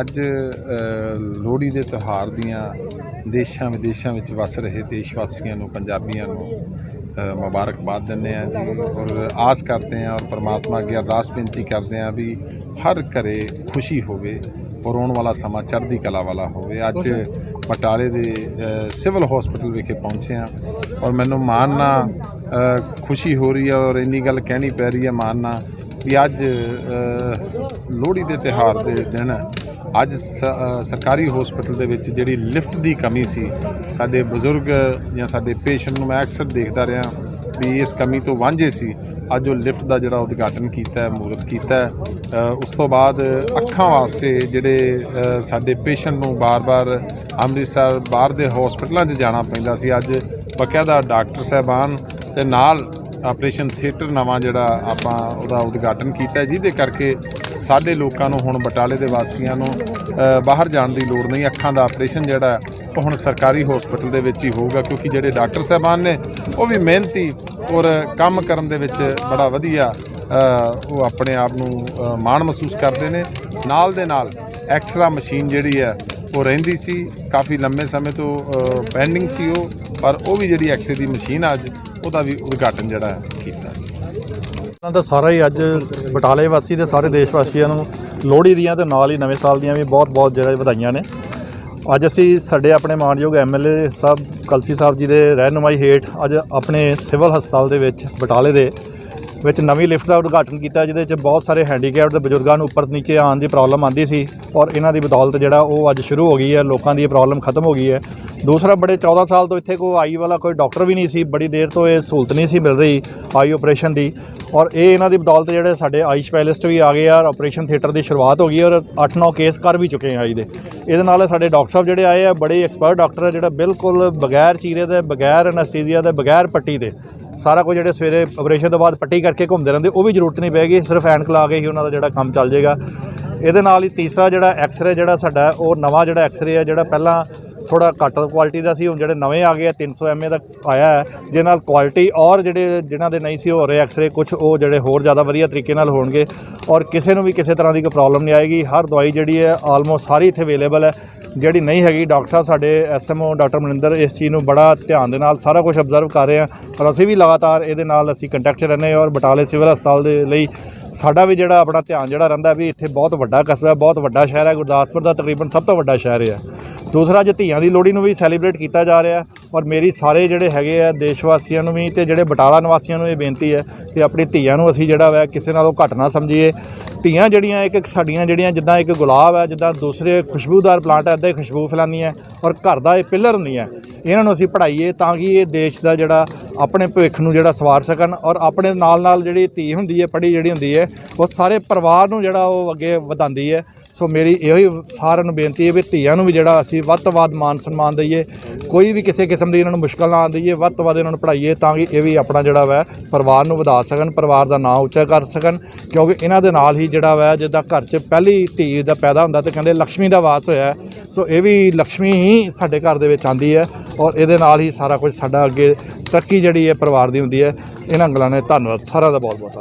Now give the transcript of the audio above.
ਅੱਜ ਲੋਹੜੀ ਦੇ ਤਿਉਹਾਰ ਦੀਆਂ ਦੇਸ਼ਾਂ ਵਿਦੇਸ਼ਾਂ ਵਿੱਚ ਵਸ ਰਹੇ ਦੇਸ਼ ਵਾਸੀਆਂ ਨੂੰ, ਪੰਜਾਬੀਆਂ ਨੂੰ ਮੁਬਾਰਕਬਾਦ ਦਿੰਦੇ ਆ ਜੀ ਔਰ ਆਸ ਕਰਦੇ ਆ ਔਰ ਪ੍ਰਮਾਤਮਾ ਅੱਗੇ ਅਰਦਾਸ ਬੇਨਤੀ ਕਰਦੇ ਆ ਵੀ ਹਰ ਘਰੇ ਖੁਸ਼ੀ ਹੋਵੇ ਔਰ ਆਉਣ ਵਾਲਾ ਸਮਾਂ ਚੜ੍ਹਦੀ ਕਲਾ ਵਾਲਾ ਹੋਵੇ। ਅੱਜ ਬਟਾਲੇ ਦੇ ਸਿਵਲ ਹਸਪੀਟਲ ਵਿਖੇ ਪਹੁੰਚੇ ਆ ਔਰ ਮੈਨੂੰ ਮਾਣ ਨਾਲ ਖੁਸ਼ੀ ਹੋ ਰਹੀ ਹੈ ਔਰ ਇੰਨੀ ਗੱਲ ਕਹਿਣੀ ਪੈ ਰਹੀ ਹੈ ਮਾਣ ਨਾਲ ਵੀ ਅੱਜ ਲੋਹੜੀ ਦੇ ਤਿਉਹਾਰ ਦੇ ਦਿਨ ਅੱਜ ਸ- ਸਰਕਾਰੀ ਹਸਪੀਟਲ ਦੇ ਵਿੱਚ ਜਿਹੜੀ ਲਿਫਟ ਦੀ ਕਮੀ ਸੀ, ਸਾਡੇ ਬਜ਼ੁਰਗ ਜਾਂ ਸਾਡੇ ਪੇਸ਼ੈਂਟ ਨੂੰ ਮੈਂ ਅਕਸਰ ਦੇਖਦਾ ਰਿਹਾ ਵੀ ਇਸ ਕਮੀ ਤੋਂ ਵਾਂਝੇ ਸੀ। ਅੱਜ ਉਹ ਲਿਫਟ ਦਾ ਜਿਹੜਾ ਉਦਘਾਟਨ ਕੀਤਾ ਹੈ ਮੂਰਤ ਕੀਤਾ ਹੈ ਉਸ ਤੋਂ ਬਾਅਦ ਅੱਖਾਂ ਵਾਸਤੇ ਜਿਹੜੇ ਸਾਡੇ ਪੇਸ਼ੈਂਟ ਨੂੰ ਬਾਰ-ਬਾਰ ਅੰਮ੍ਰਿਤਸਰ ਬਾਹਰ ਦੇ ਹਸਪੀਟਲਾਂ 'ਚ ਜਾਣਾ ਪੈਂਦਾ ਸੀ। ਅੱਜ ਬਕਾਇਦਾ ਡਾਕਟਰ ਸਾਹਿਬਾਨ ਤੇ ਨਾਲ ਆਪਰੇਸ਼ਨ ਥੀਏਟਰ ਨਵਾਂ ਜਿਹੜਾ ਆਪਾਂ ਉਹਦਾ ਉਦਘਾਟਨ ਕੀਤਾ ਜਿਹਦੇ ਕਰਕੇ ਸਾਡੇ ਲੋਕਾਂ ਨੂੰ ਹੁਣ ਬਟਾਲੇ ਦੇ ਵਾਸੀਆਂ ਨੂੰ ਬਾਹਰ ਜਾਣ ਦੀ ਲੋੜ ਨਹੀਂ। ਅੱਖਾਂ ਦਾ ਆਪਰੇਸ਼ਨ ਜਿਹੜਾ ਉਹ ਹੁਣ ਸਰਕਾਰੀ ਹਸਪੀਟਲ ਦੇ ਵਿੱਚ ਹੀ ਹੋਊਗਾ, ਕਿਉਂਕਿ ਜਿਹੜੇ ਡਾਕਟਰ ਸਾਹਿਬਾਨ ਨੇ, ਉਹ ਵੀ ਮਿਹਨਤੀ ਔਰ ਕੰਮ ਕਰਨ ਦੇ ਵਿੱਚ ਬੜਾ ਵਧੀਆ ਉਹ ਆਪਣੇ ਆਪ ਨੂੰ ਮਾਣ ਮਹਿਸੂਸ ਕਰਦੇ ਨੇ। ਨਾਲ ਦੇ ਨਾਲ ਐਕਸਰਾ ਮਸ਼ੀਨ ਜਿਹੜੀ ਹੈ, ਉਹ ਰਹਿੰਦੀ ਸੀ, ਕਾਫੀ ਲੰਮੇ ਸਮੇਂ ਤੋਂ ਪੈਂਡਿੰਗ ਸੀ ਉਹ, ਪਰ ਉਹ ਵੀ ਜਿਹੜੀ ਐਕਸਰੇ ਦੀ ਮਸ਼ੀਨ ਆ ਅੱਜ, ਉਹਦਾ ਵੀ ਉਦਘਾਟਨ ਜਿਹੜਾ ਹੈ ਕੀਤਾ। ਉਹਨਾਂ ਦਾ ਸਾਰਾ ਹੀ ਅੱਜ ਬਟਾਲੇ ਵਾਸੀ ਤੇ ਸਾਰੇ ਦੇਸ਼ ਵਾਸੀਆਂ ਨੂੰ ਲੋਹੜੀ ਦੀਆਂ ਤੇ ਨਾਲ ਹੀ ਨਵੇਂ ਸਾਲ ਦੀਆਂ ਵੀ ਬਹੁਤ-ਬਹੁਤ ਜਿਹੜਾ ਵਧਾਈਆਂ ਨੇ। ਅੱਜ ਅਸੀਂ ਸਾਡੇ ਆਪਣੇ ਮਾਨਯੋਗ ਐਮਐਲਏ ਸਾਹਿਬ, ਕਲਸੀ ਸਾਹਿਬ ਜੀ ਦੇ ਰਹਿਨੁਮਾਈ ਹੇਠ ਅੱਜ ਆਪਣੇ ਸਿਵਲ ਹਸਪਤਾਲ ਦੇ ਵਿੱਚ ਬਟਾਲੇ ਦੇ ਵਿੱਚ ਨਵੀਂ ਲਿਫਟ ਦਾ ਉਦਘਾਟਨ ਕੀਤਾ, ਜਿਹਦੇ ਵਿੱਚ ਬਹੁਤ ਸਾਰੇ ਹੈਂਡੀਕੈਪਡ ਦੇ ਬਜ਼ੁਰਗਾਂ ਨੂੰ ਉੱਪਰ ਨੀਚੇ ਆਉਣ ਦੀ ਪ੍ਰੋਬਲਮ ਆਉਂਦੀ ਸੀ ਔਰ ਇਹਨਾਂ ਦੀ ਬਦੌਲਤ ਜਿਹੜਾ ਉਹ ਅੱਜ ਸ਼ੁਰੂ ਹੋ ਗਈ ਹੈ, ਲੋਕਾਂ ਦੀ ਇਹ ਪ੍ਰੋਬਲਮ ਖਤਮ ਹੋ ਗਈ ਹੈ। ਦੂਸਰਾ, ਬੜੇ 14 ਸਾਲ ਤੋਂ ਇੱਥੇ ਕੋਈ ਆਈ ਵਾਲਾ ਕੋਈ ਡਾਕਟਰ ਵੀ ਨਹੀਂ ਸੀ। ਬੜੀ ਦੇਰ ਤੋਂ ਇਹ ਸਹੂਲਤ ਨਹੀਂ ਸੀ ਮਿਲ ਰਹੀ ਆਈ ਆਪਰੇਸ਼ਨ ਦੀ। ਔਰ ਇਹ ਇਹਨਾਂ ਦੀ ਬਦੌਲਤ ਜਿਹੜੇ ਸਾਡੇ ਆਈ ਸਪੈਸ਼ਲਿਸਟ ਵੀ ਆ ਗਏ ਆ ਔਰ ਆਪਰੇਸ਼ਨ ਥੀਏਟਰ ਦੀ ਸ਼ੁਰੂਆਤ ਹੋ ਗਈ ਔਰ 8-9 ਕੇਸ ਕਰ ਵੀ ਚੁੱਕੇ ਆ ਆਈ ਦੇ ਇਹਦੇ ਨਾਲ ਸਾਡੇ ਡਾਕਟਰ ਸਾਹਿਬ ਜਿਹੜੇ ਆਏ ਆ, ਬੜੇ ਐਕਸਪਰਟ ਡਾਕਟਰ ਆ, ਜਿਹੜਾ ਬਿਲਕੁਲ ਬਗੈਰ ਚੀਰੇ ਦੇ, ਬਗੈਰ ਅਨਸਥੀਸੀਆ ਦੇ ਬਗੈਰ ਪੱਟੀ ਦੇ ਸਾਰਾ ਕੁਝ ਜਿਹੜੇ ਸਵੇਰੇ ਆਪਰੇਸ਼ਨ ਤੋਂ ਬਾਅਦ ਪੱਟੀ ਕਰਕੇ ਘੁੰਮਦੇ ਰਹਿੰਦੇ, ਉਹ ਵੀ ਜ਼ਰੂਰਤ ਨਹੀਂ ਪੈਗੀ ਸਿਰਫ ਐਨਕ ਲਾ ਕੇ ਹੀ ਉਹਨਾਂ ਦਾ ਜਿਹੜਾ ਕੰਮ ਚੱਲ ਜਾਏਗਾ ਇਹਦੇ ਨਾਲ ਹੀ ਤੀਸਰਾ ਜਿਹੜਾ ਐਕਸਰੇ ਜਿਹੜਾ ਸਾਡਾ, ਉਹ ਨਵਾਂ ਜਿਹੜਾ ਐਕਸਰੇ ਆ, ਜਿਹੜਾ ਪਹਿਲਾਂ ਥੋੜਾ ਘੱਟ ਕੁਆਲਿਟੀ ਦਾ ਸੀ, ਹੁਣ ਜਿਹੜੇ ਨਵੇਂ ਆ ਗਏ ਆ 300 ਐਮਏ ਦਾ ਆਇਆ ਹੈ, ਜਿਹਦੇ ਨਾਲ ਕੁਆਲਿਟੀ ਔਰ ਜਿਹੜੇ ਜਿਨ੍ਹਾਂ ਦੇ ਨਹੀਂ ਸੀ ਹੋ ਰਹੇ ਐਕਸਰੇ ਕੁਝ ਉਹ ਜਿਹੜੇ ਹੋਰ ਜ਼ਿਆਦਾ ਵਧੀਆ ਤਰੀਕੇ ਨਾਲ ਹੋਣਗੇ ਔਰ ਕਿਸੇ ਨੂੰ ਵੀ ਕਿਸੇ ਤਰ੍ਹਾਂ ਦੀ ਕੋਈ ਪ੍ਰੋਬਲਮ ਨਹੀਂ ਆਏਗੀ। ਹਰ ਦਵਾਈ ਜਿਹੜੀ ਹੈ ਆਲਮੋਸਟ ਸਾਰੀ ਇੱਥੇ ਅਵੇਲੇਬਲ ਹੈ। ਜਿਹੜੀ ਨਹੀਂ ਹੈਗੀ ਡਾਕਟਰ ਸਾਹਿਬ, ਸਾਡੇ ਐਸਐਮਓ ਡਾਕਟਰ ਮਨਿੰਦਰ ਇਸ ਚੀਜ਼ ਨੂੰ ਬੜਾ ਧਿਆਨ ਦੇ ਨਾਲ ਸਾਰਾ ਕੁਝ ਅਬਜ਼ਰਵ ਕਰ ਰਹੇ ਆ ਔਰ ਅਸੀਂ ਵੀ ਲਗਾਤਾਰ ਇਹਦੇ ਨਾਲ ਅਸੀਂ ਕੰਟੈਕਟ ਰਹਿੰਦੇ ਹਾਂ ਔਰ ਬਟਾਲੇ ਸਿਵਲ ਹਸਪਤਾਲ ਦੇ ਲਈ ਸਾਡਾ ਵੀ ਜਿਹੜਾ ਆਪਣਾ ਧਿਆਨ ਜਿਹੜਾ ਰਹਿੰਦਾ ਵੀ ਇੱਥੇ ਬਹੁਤ ਵੱਡਾ ਕਸਬਾ ਹੈ ਬਹੁਤ ਵੱਡਾ ਸ਼ਹਿਰ ਹੈ। ਗੁਰਦਾਸਪੁਰ ਦਾ ਤਕਰੀਬਨ ਸਭ ਤੋਂ ਵੱਡਾ ਸ਼ਹਿਰ ਹੈ। ਦੂਸਰਾ ਜੇ ਧੀਆਂ ਦੀ ਲੋਹੜੀ ਨੂੰ ਵੀ ਸੈਲੀਬ੍ਰੇਟ ਕੀਤਾ ਜਾ ਰਿਹਾ ਔਰ ਮੇਰੀ ਸਾਰੇ ਜਿਹੜੇ ਹੈਗੇ ਆ ਦੇਸ਼ ਵਾਸੀਆਂ ਨੂੰ ਵੀ ਤੇ ਜਿਹੜੇ ਬਟਾਲਾ ਨਿਵਾਸੀਆਂ ਨੂੰ ਇਹ ਬੇਨਤੀ ਹੈ ਕਿ ਆਪਣੀ ਧੀਆਂ ਨੂੰ ਅਸੀਂ ਜਿਹੜਾ ਵਾ ਕਿਸੇ ਨਾਲੋਂ ਘੱਟ ਨਾ ਸਮਝੀਏ। ਧੀਆਂ ਜਿਹੜੀਆਂ ਇੱਕ ਇੱਕ ਸਾਡੀਆਂ ਜਿਹੜੀਆਂ ਜਿੱਦਾਂ ਇੱਕ ਗੁਲਾਬ ਹੈ, ਜਿੱਦਾਂ ਦੂਸਰੇ ਖੁਸ਼ਬੂਦਾਰ ਪਲਾਂਟ ਹੈ ਇੱਦਾਂ ਹੀ ਖੁਸ਼ਬੂ ਫੈਲਾਉਂਦੀਆਂ ਔਰ ਘਰ ਦਾ ਇਹ ਪਿੱਲਰ ਹੁੰਦੀਆਂ ਇਹਨਾਂ ਨੂੰ ਅਸੀਂ ਪੜ੍ਹਾਈਏ ਤਾਂ ਕਿ ਇਹ ਦੇਸ਼ ਦਾ ਜਿਹੜਾ ਆਪਣੇ ਭਵਿੱਖ ਨੂੰ ਜਿਹੜਾ ਸਵਾਰ ਸਕਣ ਔਰ ਆਪਣੇ ਨਾਲ ਨਾਲ ਜਿਹੜੀ ਧੀ ਹੁੰਦੀ ਹੈ, ਪੜ੍ਹੀ ਜਿਹੜੀ ਹੁੰਦੀ ਹੈ, ਉਹ ਸਾਰੇ ਪਰਿਵਾਰ ਨੂੰ ਜਿਹੜਾ ਉਹ ਅੱਗੇ ਵਧਾਉਂਦੀ ਹੈ। ਸੋ ਮੇਰੀ ਇਹੋ ਹੀ ਸਾਰਿਆਂ ਨੂੰ ਬੇਨਤੀ ਹੈ ਵੀ ਧੀਆਂ ਨੂੰ ਵੀ ਜਿਹੜਾ ਅਸੀਂ ਵੱਧ ਤੋਂ ਵੱਧ ਮਾਨ ਸਨਮਾਨ ਦਈਏ, ਕੋਈ ਵੀ ਕਿਸੇ ਕਿਸਮ ਦੀ ਇਹਨਾਂ ਨੂੰ ਮੁਸ਼ਕਲ ਨਾ ਆਂਦੀਏ ਵੱਧ ਤੋਂ ਵੱਧ ਇਹਨਾਂ ਨੂੰ ਪੜ੍ਹਾਈਏ ਤਾਂ ਕਿ ਇਹ ਵੀ ਆਪਣਾ ਜਿਹੜਾ ਵਾ ਪਰਿਵਾਰ ਨੂੰ ਵਧਾ ਸਕਣ, ਪਰਿਵਾਰ ਦਾ ਨਾਂ ਉੱਚਾ ਕਰ ਸਕਣ, ਕਿਉਂਕਿ ਇਹਨਾਂ ਦੇ ਨਾਲ ਹੀ ਜਿਹੜਾ ਵਾ ਜਿੱਦਾਂ ਘਰ 'ਚ ਪਹਿਲੀ ਧੀ ਦਾ ਪੈਦਾ ਹੁੰਦਾ ਤੇ ਕਹਿੰਦੇ ਲక్ష్ਮੀ ਦਾ ਵਾਸ ਹੋਇਆ ਸੋ ਇਹ ਵੀ ਲక్ష్ਮੀ ਹੀ ਸਾਡੇ ਘਰ ਦੇ ਵਿੱਚ ਆਂਦੀ ਹੈ ਔਰ ਇਹਦੇ ਨਾਲ ਹੀ ਸਾਰਾ ਕੁਝ ਸਾਡਾ ਅੱਗੇ ਤਰੱਕੀ ਜਿਹੜੀ ਹੈ ਪਰਿਵਾਰ ਦੀ ਹੁੰਦੀ ਹੈ। ਇਹਨਾਂ ਗੱਲਾਂ ਨੇ ਧੰਨਵਾਦ। ਸਾਰਿਆਂ ਦਾ ਬਹੁਤ ਬਹੁਤ